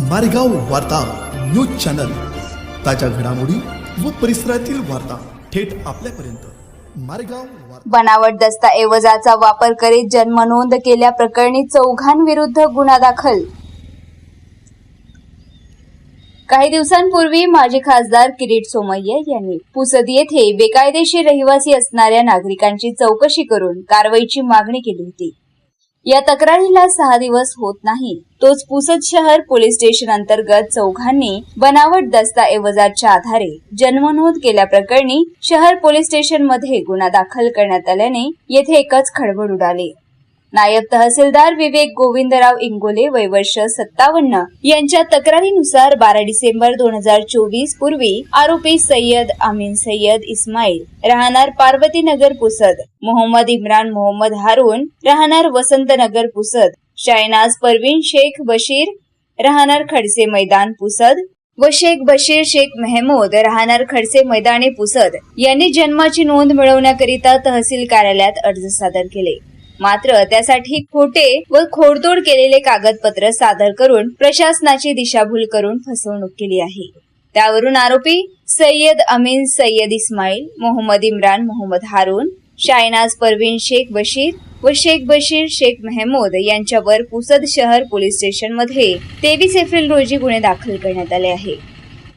मारेगाव वार्ता news channel. ताज्या घडामोडी व परिसरातील वार्ता थेट आपल्यापर्यंत. मारेगाव बनावट दस्तऐवजाचा वापर करीत जन्मनोंद केल्या प्रकरणी चौघांविरुद्ध गुन्हा दाखल. काही दिवसांपूर्वी माजी खासदार किरीट सोमय्या यांनी पुसद येथे बेकायदेशीर रहिवासी असणाऱ्या नागरिकांची चौकशी करून कारवाईची मागणी केली होती. या तक्रारीला सहा दिवस होत नाही तोच पुसद शहर पोलीस स्टेशन अंतर्गत चौघांनी बनावट दस्तऐवजाच्या आधारे जन्मनोंद केल्याप्रकरणी शहर पोलीस स्टेशनमध्ये गुन्हा दाखल करण्यात आल्याने येथे एकच खळबळ उडाली. नायब तहसीलदार विवेक गोविंदराव इंगोले वय वर्ष सत्तावन्न यांच्या तक्रारीनुसार बारा डिसेंबर दोन हजार चोवीस पूर्वी आरोपी सय्यद अमीन सय्यद इस्माईल राहणार पार्वतीनगर पुसद मोहम्मद इम्रान मोहम्मद हारून राहणार वसंतनगर पुसद शायनाज परवीन शेख बशीर राहणार खडसे मैदान पुसद व शेख बशीर शेख मेहमूद राहणार खडसे मैदाने पुसद यांनी जन्माची नोंद मिळवण्याकरिता तहसील कार्यालयात अर्ज सादर केले. मात्र त्यासाठी खोटे व खोडतोड केलेले कागदपत्र सादर करून प्रशासनाची दिशाभूल करून फसवणूक केली आहे. त्यावरून आरोपी सय्यद अमीन सय्यद इस्माईल मोहम्मद इम्रान मोहम्मद हारून शायनाज परवीन शेख बशीर व शेख बशीर शेख मेहमूद यांच्यावर पुसद शहर पोलीस स्टेशनमध्ये तेवीस एप्रिल रोजी गुन्हे दाखल करण्यात आले आहे